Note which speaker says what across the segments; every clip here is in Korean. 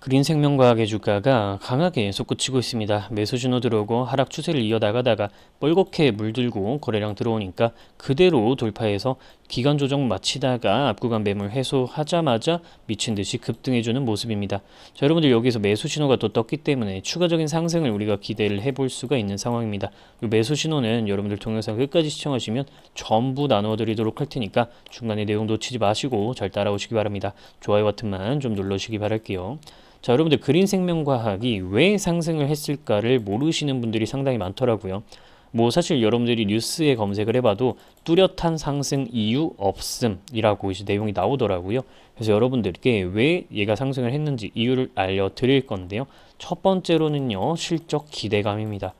Speaker 1: 그린 생명과학의 주가가 강하게 솟구치고 있습니다. 매수 신호 들어오고 하락 추세를 이어나가다가 뻘겋게 물들고 거래량 들어오니까 그대로 돌파해서 기간 조정 마치다가 앞구간 매물 해소하자마자 미친 듯이 급등해주는 모습입니다. 자, 여러분들 여기서 매수 신호가 또 떴기 때문에 추가적인 상승을 우리가 기대를 해볼 수가 있는 상황입니다. 이 매수 신호는 여러분들 동영상 끝까지 시청하시면 전부 나누어 드리도록 할 테니까 중간에 내용 놓치지 마시고 잘 따라오시기 바랍니다. 좋아요 버튼만 좀 눌러주시기 바랄게요. 자, 여러분들 그린 생명과학이 왜 상승을 했을까를 모르시는 분들이 상당히 많더라고요. 뭐 사실 여러분들이 뉴스에 검색을 해봐도 뚜렷한 상승 이유 없음이라고 이제 내용이 나오더라고요. 그래서 여러분들께 왜 얘가 상승을 했는지 이유를 알려드릴 건데요. 첫 번째로는요, 실적 기대감입니다.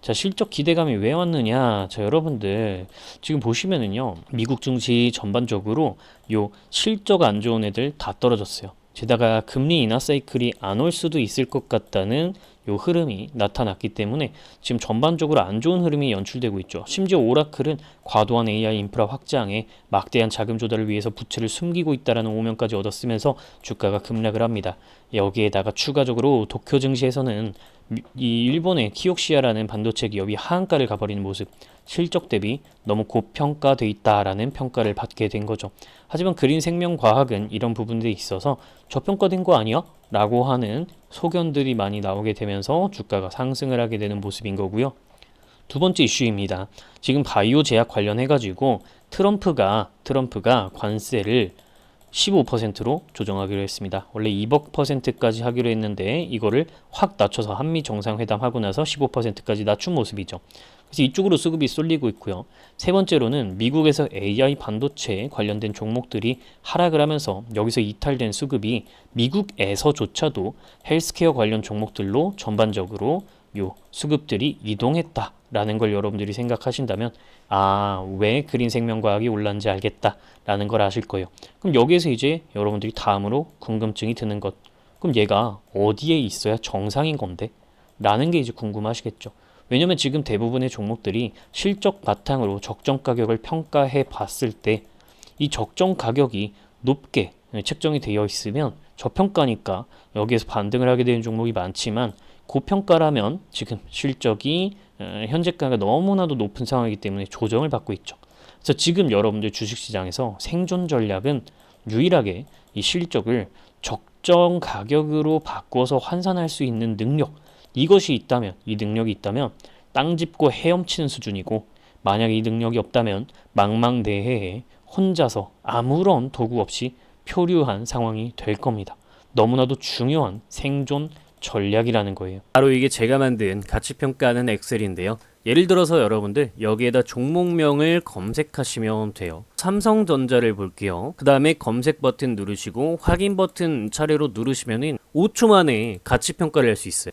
Speaker 1: 자, 실적 기대감이 왜 왔느냐? 자, 여러분들 지금 보시면은요, 미국 증시 전반적으로 요 실적 안 좋은 애들 다 떨어졌어요. 게다가 금리 인하 사이클이 안 올 수도 있을 것 같다는 요 흐름이 나타났기 때문에 지금 전반적으로 안 좋은 흐름이 연출되고 있죠. 심지어 오라클은 과도한 AI 인프라 확장에 막대한 자금 조달을 위해서 부채를 숨기고 있다라는 오명까지 얻었으면서 주가가 급락을 합니다. 여기에다가 추가적으로 도쿄 증시에서는 미- 이 일본의 키옥시아라는 반도체 기업이 하한가를 가버리는 모습, 실적 대비 너무 고평가돼 있다라는 평가를 받게 된 거죠. 하지만 그린 생명과학은 이런 부분들이 있어서 저평가된 거 아니야? 라고 하는 소견들이 많이 나오게 되면서 주가가 상승을 하게 되는 모습인 거고요. 두 번째 이슈입니다. 지금 바이오 제약 관련해 가지고 트럼프가 트럼프가 관세를 15%로 조정하기로 했습니다. 원래 2억 퍼센트까지 하기로 했는데 이거를 확 낮춰서 한미 정상회담 하고 나서 15%까지 낮춘 모습이죠. 그래서 이쪽으로 수급이 쏠리고 있고요. 세 번째로는 미국에서 AI 반도체 관련된 종목들이 하락을 하면서 여기서 이탈된 수급이 미국에서조차도 헬스케어 관련 종목들로 전반적으로 요 수급들이 이동했다라는 걸 여러분들이 생각하신다면 아, 왜 그린 생명과학이 올랐는지 알겠다라는 걸 아실 거예요. 그럼 여기에서 이제 여러분들이 다음으로 궁금증이 드는 것. 그럼 얘가 어디에 있어야 정상인 건데? 라는 게 이제 궁금하시겠죠. 왜냐면 지금 대부분의 종목들이 실적 바탕으로 적정 가격을 평가해 봤을 때 이 적정 가격이 높게 책정이 되어 있으면 저평가니까 여기에서 반등을 하게 되는 종목이 많지만 고평가라면 지금 실적이 어, 현재가가 너무나도 높은 상황이기 때문에 조정을 받고 있죠. 그래서 지금 여러분들 주식시장에서 생존 전략은 유일하게 이 실적을 적정 가격으로 바꿔서 환산할 수 있는 능력 이것이 있다면 이 능력이 있다면 땅 짚고 헤엄치는 수준이고 만약 이 능력이 없다면 망망대해에 혼자서 아무런 도구 없이 표류한 상황이 될 겁니다. 너무나도 중요한 생존 전략이라는 거예요. 바로 이게 제가 만든 가치 평가하는 엑셀인데요. 예를 들어서 여러분들 여기에다 종목명을 검색하시면 돼요. 삼성전자를 볼게요. 그 다음에 검색 버튼 누르시고 확인 버튼 차례로 누르시면은 5초 만에 가치 평가를 할 수 있어요.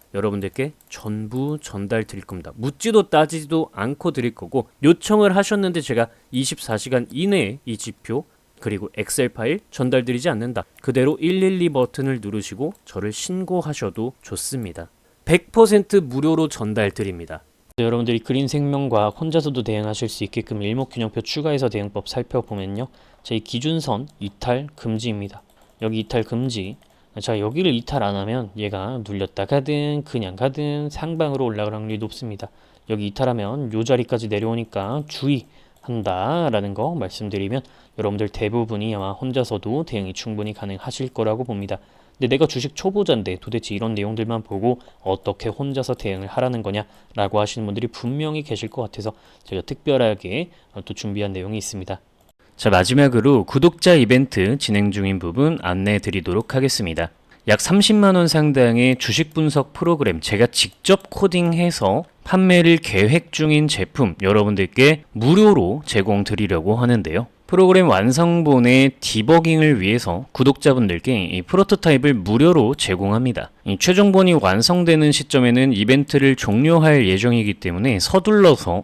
Speaker 1: 여러분들께 전부 전달 드릴 겁니다. 묻지도 따지지도 않고 드릴 거고 요청을 하셨는데 제가 24시간 이내에 이 지표 그리고 엑셀 파일 전달 드리지 않는다. 그대로 112 버튼을 누르시고 저를 신고하셔도 좋습니다. 100% 무료로 전달 드립니다. 여러분들이 그린 생명과 혼자서도 대응하실 수 있게끔 일목균형표 추가해서 대응법 살펴보면요. 제 기준선 이탈 금지입니다. 여기 이탈 금지. 자 여기를 이탈 안 하면 얘가 눌렸다 가든 그냥 가든 상방으로 올라갈 확률이 높습니다. 여기 이탈하면 요 자리까지 내려오니까 주의한다 라는 거 말씀드리면 여러분들 대부분이 아마 혼자서도 대응이 충분히 가능하실 거라고 봅니다. 근데 내가 주식 초보자인데 도대체 이런 내용들만 보고 어떻게 혼자서 대응을 하라는 거냐라고 하시는 분들이 분명히 계실 것 같아서 제가 특별하게 또 준비한 내용이 있습니다. 자, 마지막으로 구독자 이벤트 진행 중인 부분 안내해 드리도록 하겠습니다. 약 30만 원 상당의 주식 분석 프로그램 제가 직접 코딩해서 판매를 계획 중인 제품 여러분들께 무료로 제공 드리려고 하는데요. 프로그램 완성본의 디버깅을 위해서 구독자분들께 이 프로토타입을 무료로 제공합니다. 이 최종본이 완성되는 시점에는 이벤트를 종료할 예정이기 때문에 서둘러서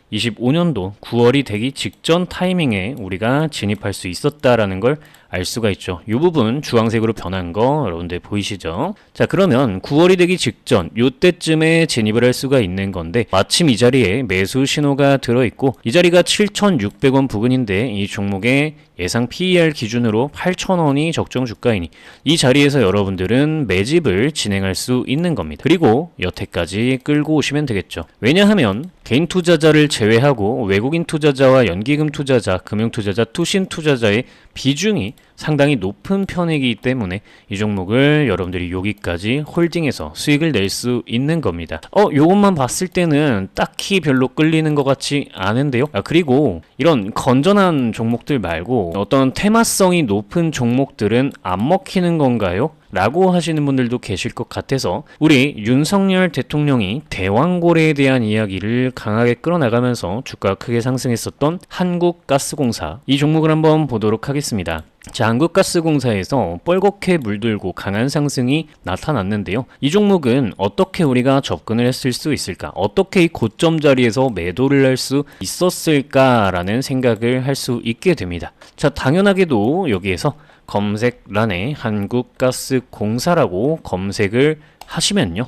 Speaker 1: 25년도 9월이 되기 직전 타이밍에 우리가 진입할 수 있었다라는 걸 알 수가 있죠. 이 부분 주황색으로 변한 거 여러분들 보이시죠? 자 그러면 9월이 되기 직전 요때쯤에 진입을 할 수가 있는 건데 마침 이 자리에 매수 신호가 들어있고 이 자리가 7,600원 부근인데 이 종목의 예상 PER 기준으로 8,000원이 적정 주가이니 이 자리에서 여러분들은 매집을 진행할 수 있는 겁니다. 그리고 여태까지 끌고 오시면 되겠죠. 왜냐하면 개인 투자자를 제 외하고 외국인 투자자와 연기금 투자자, 금융 투자자, 투신 투자자의 비중이 상당히 높은 편이기 때문에 이 종목을 여러분들이 여기까지 홀딩해서 수익을 낼 수 있는 겁니다. 어, 요것만 봤을 때는 딱히 별로 끌리는 것 같지 않은데요. 아, 그리고 이런 건전한 종목들 말고 어떤 테마성이 높은 종목들은 안 먹히는 건가요? 라고 하시는 분들도 계실 것 같아서 우리 윤석열 대통령이 대왕고래에 대한 이야기를 강하게 끌어나가면서 주가가 크게 상승했었던 한국가스공사 이 종목을 한번 보도록 하겠습니다. 자, 한국가스공사에서 뻘겋게 물들고 강한 상승이 나타났는데요. 이 종목은 어떻게 우리가 접근을 했을 수 있을까? 어떻게 이 고점 자리에서 매도를 할 수 있었을까라는 생각을 할 수 있게 됩니다. 자, 당연하게도 여기에서 검색란에 한국가스공사라고 검색을 하시면요.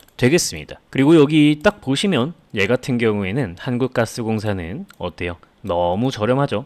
Speaker 1: 되겠습니다. 그리고 여기 딱 보시면 얘 같은 경우에는 한국가스공사는 어때요? 너무 저렴하죠.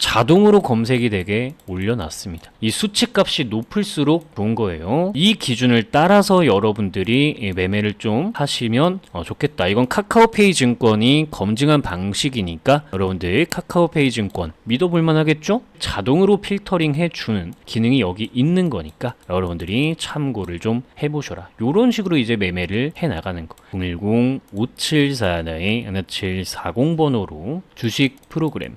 Speaker 1: 자동으로 검색이 되게 올려놨습니다. 이 수치값이 높을수록 좋은 거예요. 이 기준을 따라서 여러분들이 이 매매를 좀 하시면 어, 좋겠다. 이건 카카오페이 증권이 검증한 방식이니까 여러분들 카카오페이 증권 믿어볼 만 하겠죠? 자동으로 필터링 해주는 기능이 여기 있는 거니까 여러분들이 참고를 좀 해보셔라. 이런 식으로 이제 매매를 해나가는 거. 010-5741-1740번호로 주식 프로그램,